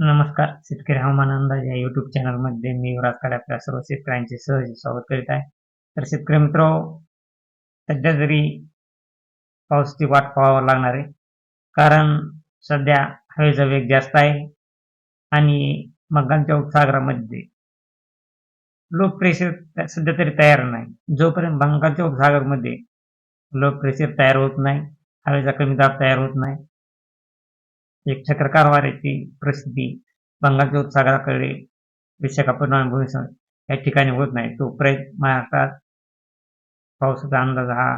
नमस्कार शेतकरी हवामान अंदाज या युट्यूब चॅनलमध्ये मी युवराज काळे आपल्या सर्व शेतकऱ्यांचे सहज स्वागत करीत आहे. तर शेतकरी मित्र सध्या तरी पावसाची वाट पाहावं लागणार आहे कारण सध्या हवेचा वेग जास्त आहे आणि मगांच्या उपसागरामध्ये लो प्रेशर सध्या तरी तयार नाही. जोपर्यंत बंगालच्या उपसागरमध्ये लो प्रेशर तयार होत नाही हवेचा कमी दाब तयार होत नाही एक चक्रकार वाऱ्याची प्रसिद्धी बंगालच्या उपसागराकडे विशाखापट्टणम भुवनेश्वर या ठिकाणी होत नाही. तो तोपर्यंत महाराष्ट्रात पावसाचा अंदाज हा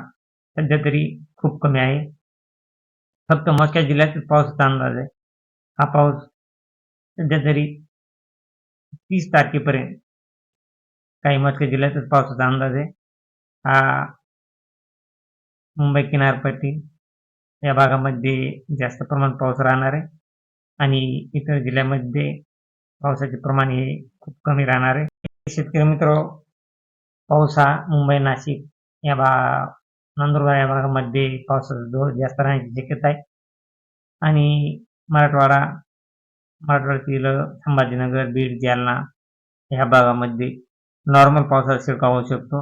सध्या तरी खूप कमी आहे. फक्त मोजक्या जिल्ह्यातील पावसाचा अंदाज आहे. हा पाऊस सध्या तरी तीस तारखेपर्यंत काही मोजक्या जिल्ह्यातच पावसाचा अंदाज आहे. हा मुंबई किनारपट्टी या भागामध्ये जास्त प्रमाणात पाऊस राहणार आहे. आणि इतर जिल्ह्यामध्ये पावसाचे प्रमाण हे खूप कमी राहणार आहे. शेतकरी मित्र पाऊस हा मुंबई नाशिक या भा नंदुरबार या भागामध्ये पावसाचा जोर जास्त राहण्याची शक्यता आहे. आणि मराठवाडा मराठवाड्यातील संभाजीनगर बीड जालना ह्या भागामध्ये नॉर्मल पावसाचा शिरकाव होऊ शकतो.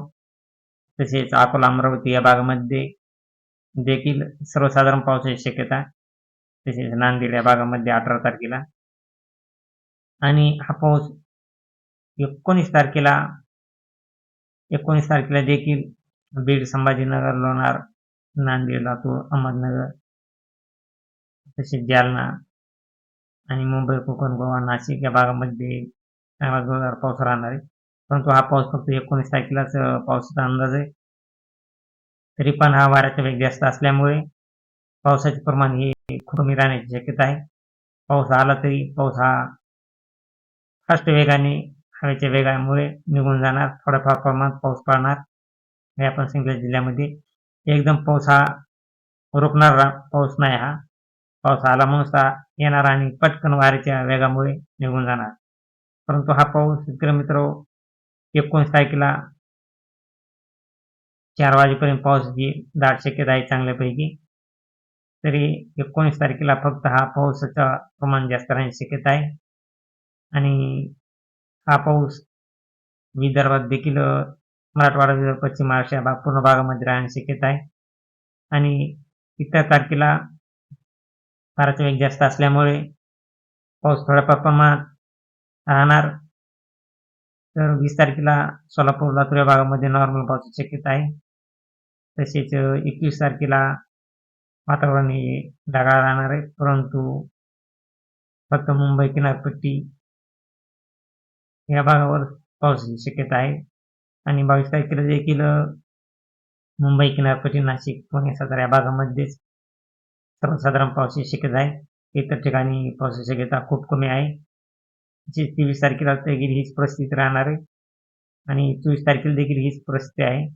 तसेच अकोला अमरावती या भागामध्ये देखील सर्वसाधारण पावसाची शक्यता तसेच नांदेड या भागामध्ये अठरा तारखेला. आणि हा पाऊस एकोणीस तारखेला एकोणीस तारखेला देखील बीड संभाजीनगर लोणार नांदेड लातूर अहमदनगर तसेच जालना आणि मुंबई कोकण गोवा नाशिक या भागामध्ये चांगला जोरदार पाऊस राहणार आहे. परंतु हा पाऊस फक्त एकोणीस तारखेलाच पावसाचा अंदाज आहे. तरी पण हा वाऱ्याचा वेग जास्त असल्यामुळे पावसाचे प्रमाण हे खूप कमी राहण्याची शक्यता आहे. पाऊस आला तरी पाऊस हा फास्ट वेगाने हवेच्या वेगामुळे निघून जाणार. थोड्याफार प्रमाणात पाऊस पडणार. हे आपण सांगितलं जिल्ह्यामध्ये एकदम पाऊस हा रोखणारा पाऊस नाही हा. पाऊस आला म्हणून येणार आणि पटकन वाऱ्याच्या वेगामुळे निघून जाणार. परंतु हा पाऊस शेतकरी मित्र एकोणीस तारखेला चार वाजेपर्यंत पावसाची दाट शक्यता आहे चांगल्यापैकी. तरी एकोणीस तारखेला फक्त हा पावसाचं प्रमाण जास्त राहण्याची शक्यता आहे. आणि हा पाऊस विदर्भात देखील मराठवाडा विदर्भ पश्चिम महाराष्ट्र या भाग पूर्ण भागामध्ये राहण्याची शक्यता आहे. आणि इतर तारखेला फारच वेग जास्त असल्यामुळे पाऊस थोड्याफार प्रमाणात राहणार. तर वीस तारखेला सोलापूर लातूर या भागामध्ये नॉर्मल पावसाची शक्यता आहे. तसेच एकवीस तारखेला वातावरण हे ढगाळ राहणार आहे. परंतु फक्त मुंबई किनारपट्टी या भागावर पावसाची शक्यता आहे. आणि बावीस तारखेला देखील मुंबई किनारपट्टी नाशिक पुणे सातारा या भागामध्येच सर्वसाधारण पावसाची शक्यता आहे. इतर ठिकाणी पावसाची शक्यता खूप कमी आहे. तसेच तेवीस तारखेला देखील हीच परिस्थिती राहणार आहे. आणि चोवीस तारखेला देखील हीच परिस्थिती आहे.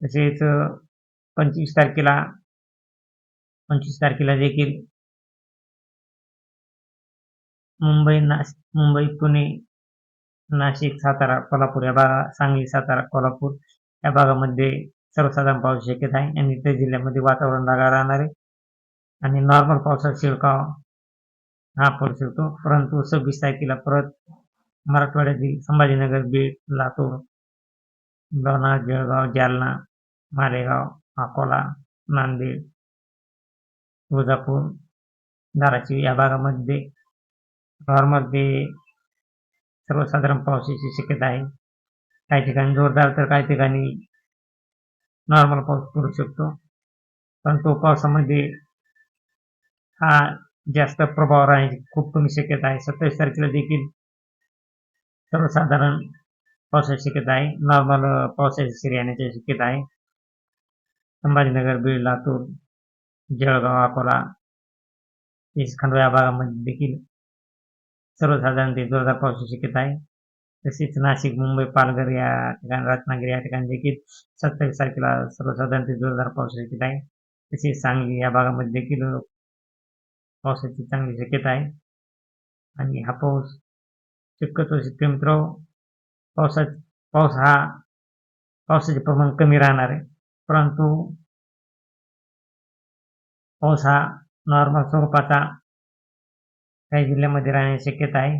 तसेच पंचवीस तारखेला पंचवीस तारखेला देखील मुंबई नाशिक मुंबई पुणे नाशिक सातारा कोल्हापूर या भागा सांगली सातारा कोल्हापूर या भागामध्ये सर्वसाधारण पाऊस शक्यता आहे. आणि इतर जिल्ह्यामध्ये वातावरण ढगाळ राहणार आहे. आणि नॉर्मल पावसाचा शिळकाव हा पडू शकतो. परंतु सव्वीस तारखेला परत मराठवाड्यातील संभाजीनगर बीड लातूर लोणार जळगाव जालना मालेगाव अकोला नांदेड तुळजापूर धाराशिव या भागामध्ये नॉर्मलमध्ये सर्वसाधारण पावसाची शक्यता आहे. काही ठिकाणी जोरदार तर काही ठिकाणी नॉर्मल पाऊस पडू शकतो. पण तो पावसामध्ये हा जास्त प्रभाव राहण्याची खूप कमी शक्यता आहे. सत्तावीस तारखेला देखील सर्वसाधारण पावसाची शक्यता आहे. नॉर्मल पावसाची सिरी येण्याची शक्यता आहे. संभाजीनगर बीड लातूर जळगाव अकोला खंडवा या भागामध्ये देखील सर्वसाधारण ते जोरदार पावसाची शक्यता आहे. तसेच नाशिक मुंबई पालघर या ठिकाणी रत्नागिरी या ठिकाणी देखील सत्तावीस तारखेला सर्वसाधारण ते जोरदार पावसाची शक्यता आहे. तसेच सांगली या भागामध्ये देखील पावसाची चांगली शक्यता आहे. आणि हा पाऊस शक्यतो शेतकरी मित्र पावसा पाऊस हा पावसाचे प्रमाण कमी राहणार आहे. परंतु पाऊस हा नॉर्मल स्वरूपाचा काही जिल्ह्यामध्ये राहण्याची शक्यता आहे.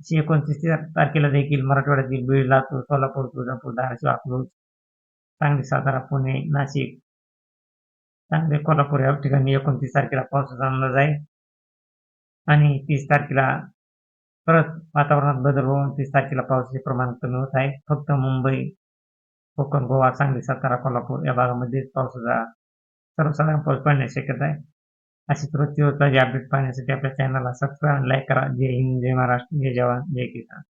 एकशे एकोणतीस तारखेला देखील मराठवाड्यातील बीड लातूर सोलापूर तुळजापूर धाराशिव अकलूज सांगली सातारा पुणे नाशिक सांगली कोल्हापूर या ठिकाणी एकोणतीस तारखेला पावसाचा अंदाज आहे. आणि तीस तारखेला परत वातावरणात बदल होऊन तीस तारखेला पावसाचे प्रमाण कमी होत आहे. फक्त मुंबई कोकण गोवा सांगली सातारा कोल्हापूर या भागामध्ये पावसाचा सर्वसाधारण पाऊस पडण्याची शक्यता आहे. अशीच रोजची ताजी अपडेट पाहण्यासाठी आपल्या चॅनलला सबस्क्राईब लाईक करा. जय हिंद जय महाराष्ट्र जय जवान जय किसान.